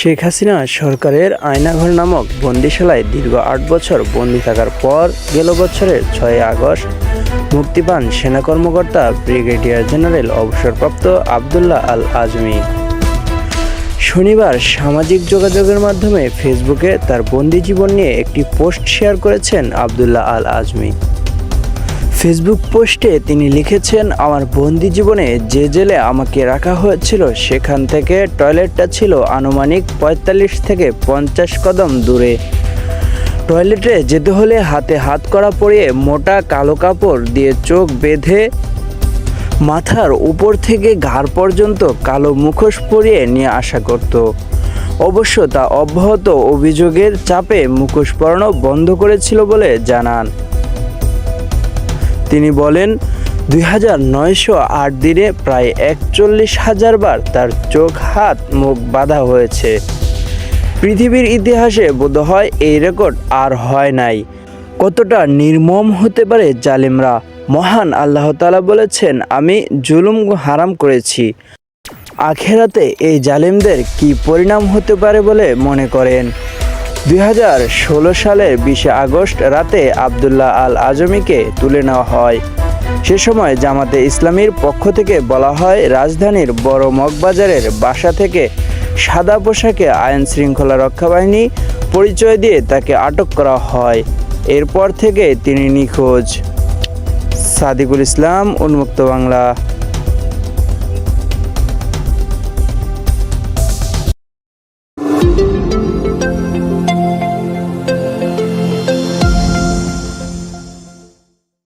শেখ হাসিনা সরকারের আয়নাঘর নামক বন্দিশালায় দীর্ঘ আট বছর বন্দি থাকার পর গেল বছরের ছয় আগস্ট মুক্তি পান সেনা কর্মকর্তা ব্রিগেডিয়ার জেনারেল অবসরপ্রাপ্ত আবদুল্লাহ আল আজমি। শনিবার সামাজিক যোগাযোগের মাধ্যমে ফেসবুকে তার বন্দি জীবন নিয়ে একটি পোস্ট শেয়ার করেছেন আবদুল্লাহ আল আজমি। ফেসবুক পোস্টে তিনি লিখেছেন, আমার বন্দি জীবনে যে জেলে আমাকে রাখা হয়েছিল, সেখান থেকে টয়লেটটা ছিল আনুমানিক পঁয়তাল্লিশ থেকে পঞ্চাশ কদম দূরে। টয়লেটে যেতে হলে হাতে হাত করা পরিয়ে মোটা কালো কাপড় দিয়ে চোখ বেঁধে মাথার উপর থেকে ঘাড় পর্যন্ত কালো মুখোশ পরিয়ে নিয়ে আসা করত। অবশ্য তা অব্যাহত অভিযোগের চাপে মুখোশ পরানো বন্ধ করেছিল বলে জানান। তিনি বলেন, দুই হাজার নয়শো আট দিনে প্রায় একচল্লিশ হাজার বার তার চোখ, হাত, মুখ বাঁধা হয়েছে। পৃথিবীর ইতিহাসে বোধহয় এই রেকর্ড আর হয় নাই। কতটা নির্মম হতে পারে জালিমরা? মহান আল্লাহ তাআলা বলেছেন, আমি জুলুম হারাম করেছি। আখেরাতে এই জালিমদের কি পরিণাম হতে পারে বলে মনে করেন? দুই হাজার ষোলো সালের বিশে আগস্ট রাতে আবদুল্লাহ আল আজমিকে তুলে নেওয়া হয়। সে সময় জামাতে ইসলামীর পক্ষ থেকে বলা হয়, রাজধানীর বড় মগবাজারের বাসা থেকে সাদা পোশাকে আইন শৃঙ্খলা রক্ষা বাহিনী পরিচয় দিয়ে তাকে আটক করা হয়। এরপর থেকে তিনি নিখোঁজ। সাদিকুল ইসলাম, উন্মুক্ত বাংলা।